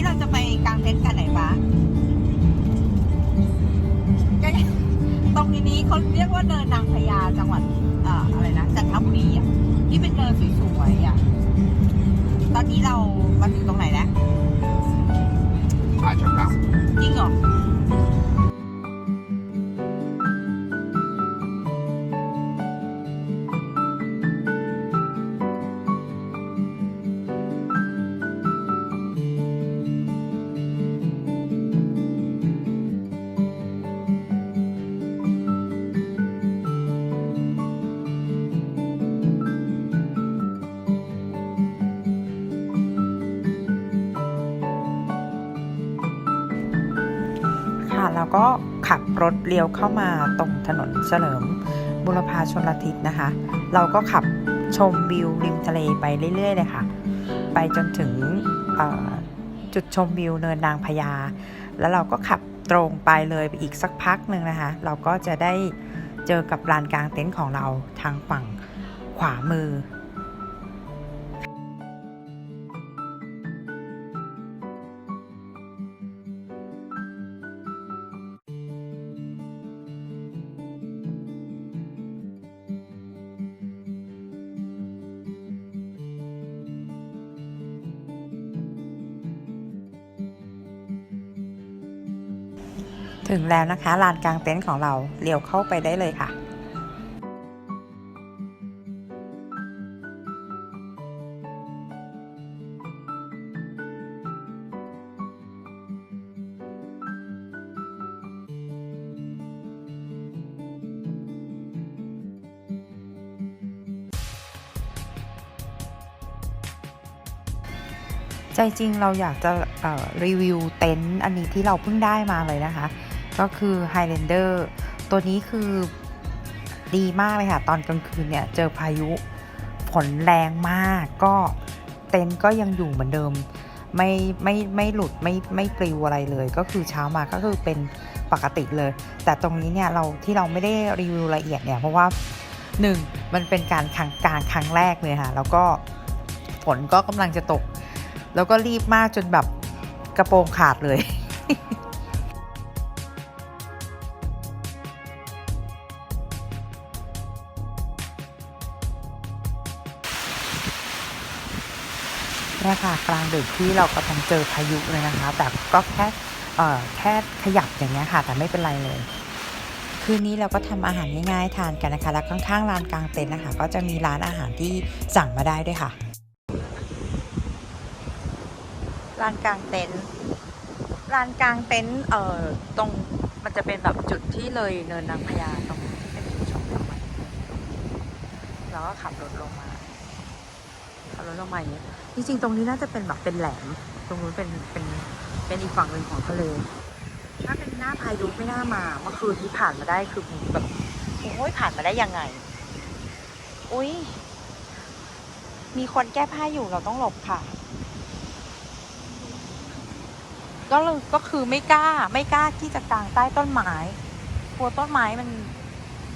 นี้เราจะไปกางเต็นท์กันไหนปะก็ตรงนี้เขาเรียกว่าเนินนางพญาจังหวัดเอ่ออะไรนะจันทบุรีอะที่เป็นเนินสวยๆอะ ตอนนี้เรามาถึงตรงไหนแล้วอาจจะกลับจริงเหรอ แล้วก็ขับรถเลี้ยวเข้ามาตรงถนนเฉลิมบุรพาชนลทิศนะคะ เราก็ขับชมวิวริมทะเลไปเรื่อยๆเลยค่ะ ไปจนถึงจุดชมวิวเนินนางพญา แล้วเราก็ขับตรงไปเลยอีกสักพักหนึ่งนะคะ เราก็จะได้เจอกับลานกลางเต็นท์ของเราทางฝั่งขวามือ ถึงแล้วนะคะลานกลางเต็นท์ของเราเลี้ยวเข้าไปได้เลยค่ะ ใจจริงเราอยากจะรีวิวเต็นท์อันนี้ที่เราเพิ่งได้มาเลยนะคะ ก็คือ Highlander ตัวนี้คือดีมากเลยค่ะ ตอนกลางคืนเนี่ย เจอพายุฝนแรงมากก็เต็นท์ก็ยังอยู่เหมือนเดิม ไม่ไม่ไม่หลุดไม่ไม่ปลิวอะไรเลย ก็คือเช้ามาก็คือเป็นปกติเลย แต่ตรงนี้เนี่ยเราที่เราไม่ได้รีวิวละเอียดเนี่ยเพราะว่าหนึ่งมันเป็นการครั้งการครั้งแรกเลยค่ะ แล้วก็ฝนก็กำลังจะตก แล้วก็รีบมากจนแบบกระโปรงขาดเลย เนี่ยค่ะกลางดึกที่เรากำลังเจอพายุเลยนะคะ แต่ก็แค่แค่ขยับอย่างเงี้ยค่ะ แต่ไม่เป็นไรเลย คืนนี้เราก็ทำอาหารง่ายๆทานกันนะคะ แล้วข้างๆลานกลางเต็นท์นะคะ ก็จะมีร้านอาหารที่สั่งมาได้ด้วยค่ะลานกลางเต็นท์ลานกลางเต็นท์เอ่อตรงมันจะเป็นแบบจุดที่เลยเนินนางพญาตรงนี้เป็นจุดชมวิวใหม่แล้วก็ขับรถลงมาขับรถลงมาอย่างนี้ ยจริงตรงนี้น่าจะเป็นแบบเป็นแหลม ตรงนู้นเป็นเป็นเป็นอีกฝั่งหนึ่งของทะเล ถ้าเป็นหน้าพายุไม่น่ามาเมื่อคืนที่ผ่านมาได้คือแบบโอ้ยผ่านมาได้ยังไง อุ้ยมีคนแก้ผ้าอยู่เราต้องหลบค่ะ ก็เลยก็คือไม่กล้าไม่กล้าที่จะกางใต้ต้นไม้กลัวต้นไม้มัน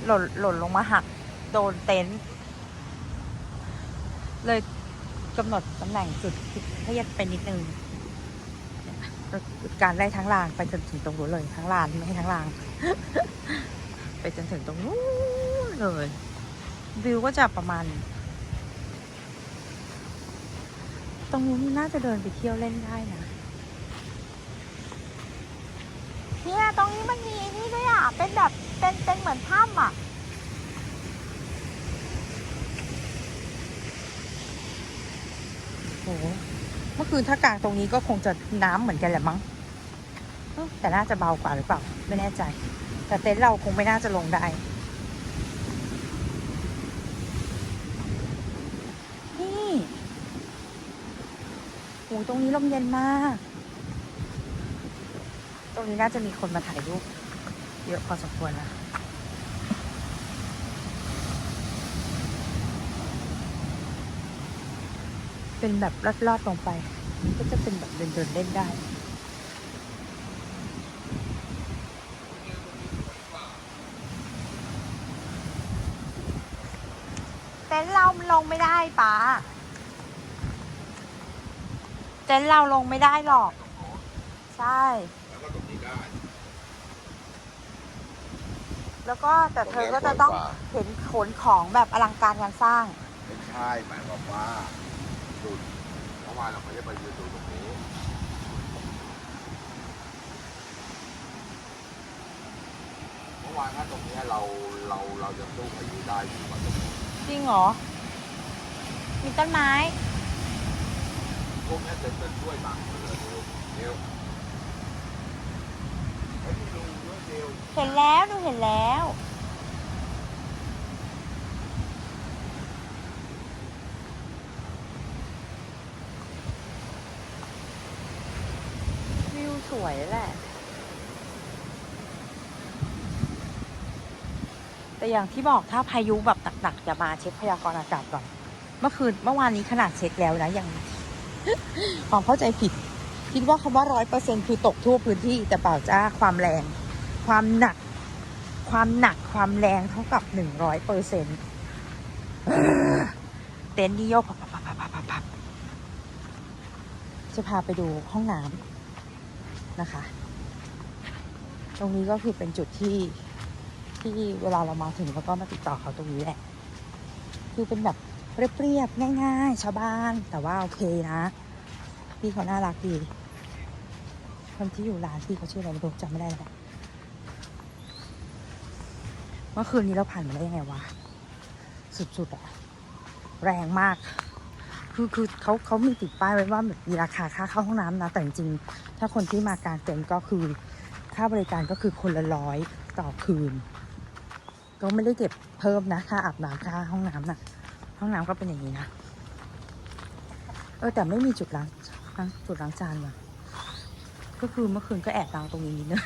หล่นหล่นลงมาหัก โดนเต็นท์เลย กำหนดตำแหน่งจุดผิดพลาดไปนิดนึงการได้ทั้งรางไปจนถึงตรงนู้นเลยทั้งลานไม่ให้ทั้งราง ไปจนถึงตรงนู้นเลยวิวก็จะประมาณ ตรงนู้นน่าจะเดินไปเที่ยวเล่นได้นะเนี่ยตรงนี้มันมีนี่ด้วยอะเป็นแบบเป็นเป็นเหมือนถ้ำอะ โหเมื่อคืนถ้ากลางตรงนี้ก็คงจะน้ำเหมือนกันแหละมั้งแต่น่าจะเบากว่าหรือเปล่า ไม่แน่ใจ แต่เต็นท์เราคงไม่น่าจะลงได้ นี่โหตรงนี้ลมเย็นมาก ตรงนี้น่าจะมีคนมาถ่ายรูปเยอะพอสมควรนะ เป็นแบบลอดๆลงไป ก็จะเป็นแบบเดินๆเล่นได้เต็นท์เราลงไม่ได้ป้าเต็นท์เราลงไม่ได้หรอก ใช่แล้วก็ตรงนี้ได้แล้วก็แต่เธอก็จะต้องเห็นขนของแบบอลังการงานสร้าง ไม่ใช่หมายความว่า จุดเมื่อวาเราไม่ได้ไปยืนดูตรงนี้เมื่อวานถ้าตรงเนี้ยเราเราเราจะสู้พายุได้ดีกว่าตรงนี้จริงเหรอ มีต้นไม้ พวกเนี้ยจะจะช่วยบังมันเลยเร็วเฮ้ยดูด้วยเร็ว เห็นแล้วดูเห็นแล้ว วิวสวยแหละ แต่อย่างที่บอกถ้าพายุแบบหนักๆจะมาเช็คพยากรณ์อากาศก่อน เมื่อคืนเมื่อวานนี้ขนาดเช็คแล้วนะยังความเข้าใจผิด คิดว่าคำว่าร้อยเปอร์เซ็นคือตกทั่วพื้นที่แต่เปล่าจ้าความแรง ความหนัก ความหนักความแรงเท่ากับหนึ่งร้อยเปอร์เซ็นต์เต็นท์นี่โยกพับพับพับพับพับพับจะพาไปดูห้องน้ำ นะคะ ตรงนี้ก็คือเป็นจุดที่ที่เวลาเรามาถึงเราก็มาติดต่อเขาตรงนี้แหละ คือเป็นแบบเรียบๆง่ายๆ ชาวบ้าน แต่ว่าโอเคนะพี่เขาน่ารักดีคนที่อยู่ร้านพี่เขาชื่ออะไรไม่รู้จำไม่ได้แล้วเมื่อคืนนี้เราผ่านมาได้ยังไงวะสุดๆอะแรงมาก คือคือเขาเขามีติดป้ายไว้ว่าแบบมีราคาค่าเข้าห้องน้ำนะแต่จริงๆถ้าคนที่มากางเต็นก็คือ ค่าบริการก็คือคนละร้อยต่อคืน ก็ไม่ได้เก็บเพิ่มนะค่าอาบน้ำค่าห้องน้ำน่ะห้องน้ำก็เป็นอย่างนี้นะเออแต่ไม่มีจุดล้างล้างจุดล้างจานว่ะก็คือเมื่อคืนก็แอบล้างตรงนี้นิดนึง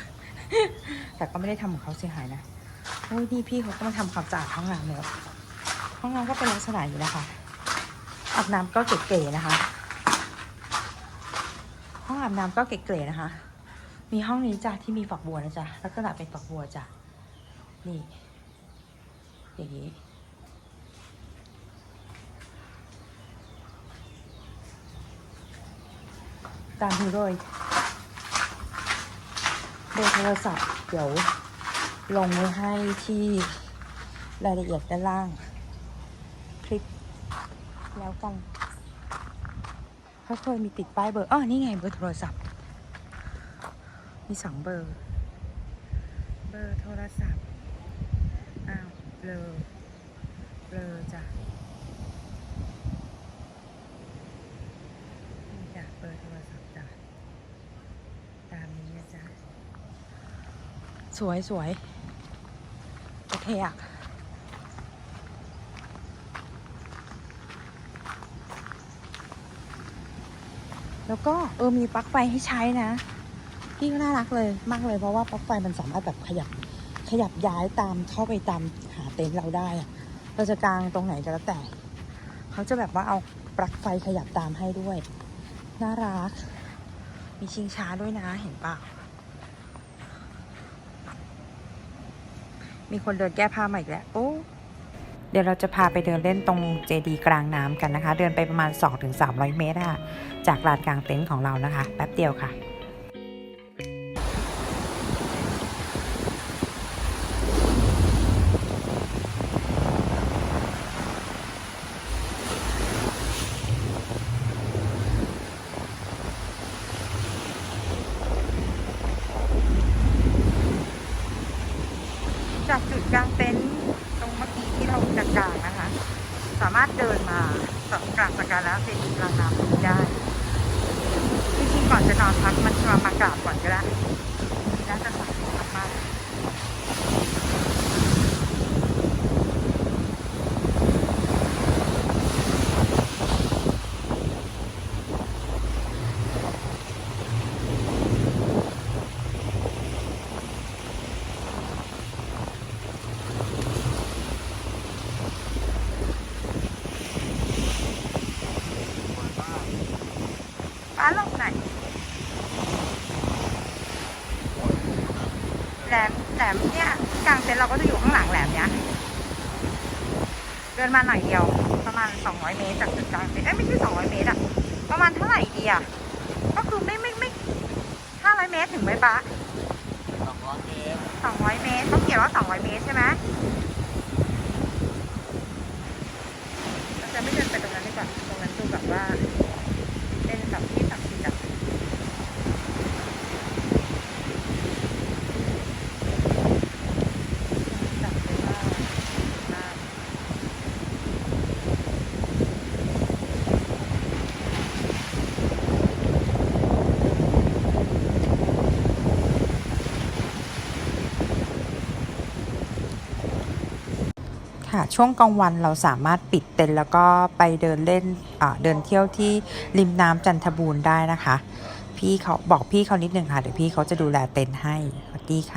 แต่ก็ไม่ได้ทำของเขาเสียหายนะโอ้ยนี่พี่เขาก็มาทำความสะอาดห้องน้ำแล้วห้องน้ำก็เป็นลักษณะอย่างนี้นะคะ อาบน้ำก็เก๋ๆนะคะ ห้องอาบน้ำก็เก๋ๆนะคะ มีห้องนี้จ้ะที่มีฝักบัวนะจ๊ะลักษณะเป็นฝักบัวจ้ะนี่อย่างนี้ตามนี้เลยเบอร์โทรศัพท์เดี๋ยวลงไว้ให้ที่รายละเอียดด้านล่าง แล้วกันเขาเคยมีติดป้ายเบอร์อ๋อนี่ไงเบอร์โทรศัพท์ มีสองเบอร์ เบอร์โทรศัพท์ อ้าวเบลอเบลอจ้ะนี่จ้ะเบอร์โทรศัพท์จ้ะ ตามนี้นะจ๊ะ สวยสวยโอเคอะ แล้วก็เออมีปลั๊กไฟให้ใช้นะพี่ก็น่ารักเลยมากเลย เพราะว่าปลั๊กไฟมันสามารถแบบขยับขยับย้ายตามเข้าไปตามหาเต็นท์เราได้เราจะกางตรงไหนก็แล้วแต่ เขาจะแบบว่าเอาปลั๊กไฟขยับตามให้ด้วย น่ารัก มีชิงช้าด้วยนะเห็นเปล่ามีคนเดินแก้ผ้ามาอีกแล้วโอ้ เดี๋ยวเราจะพาไปเดินเล่นตรงเจดีกลางน้ำกันนะคะ เดินไปประมาณ 2-300 เมตรค่ะ จากลานกลางเต็นท์ของเรานะคะ แป๊บเดียวค่ะ จากจุดกลางเต็นท์ตรงเมื่อกี้ที่เราจะกลางนะคะ สารถเดินมาสักกลางสกการะเจดีย์กลางน้ำนี้ได้จริงๆก่อนจะนอนพักมันมามากราบก่อนก็ได้น่าจะสวยมากๆ ป้าหลบไหนอย แหลมแหลมเนี่ยกลางเต็นท์เราก็จะอยู่ข้างหลังแหลมเนี้ยเดินมาหน่อยเดียว ประมาณ 200 เมตรจากจุดกลางเต็นท์เอ้ยไม่ใช่ 200 เมตรอะประมาณเท่าไหร่ดีอะก็คือไม่ไม่ไม่500ถึงไหมปะสองร้อยเมตรสองร้อยเมตรต้องเขียนว่าสองร้อยเมตรใช่ไหมเราจะไม่เดินไปตรงนั้นดีกว่าตรงนั้นดูแบบว่า เป็นแบบที่ศักดิ์สิทธิ์อะจับเลยว่าว่า ค่ะ ช่วงกลางวันเราสามารถปิดเต็นท์แล้วก็ไปเดินเล่นเดินเที่ยวที่ริมน้ำจันทบูรณ์ได้นะคะ พี่เขาบอกพี่เขานิดหนึ่งค่ะ เดี๋ยวพี่เขาจะดูแลเต็นท์ให้สวัสดีค่ะ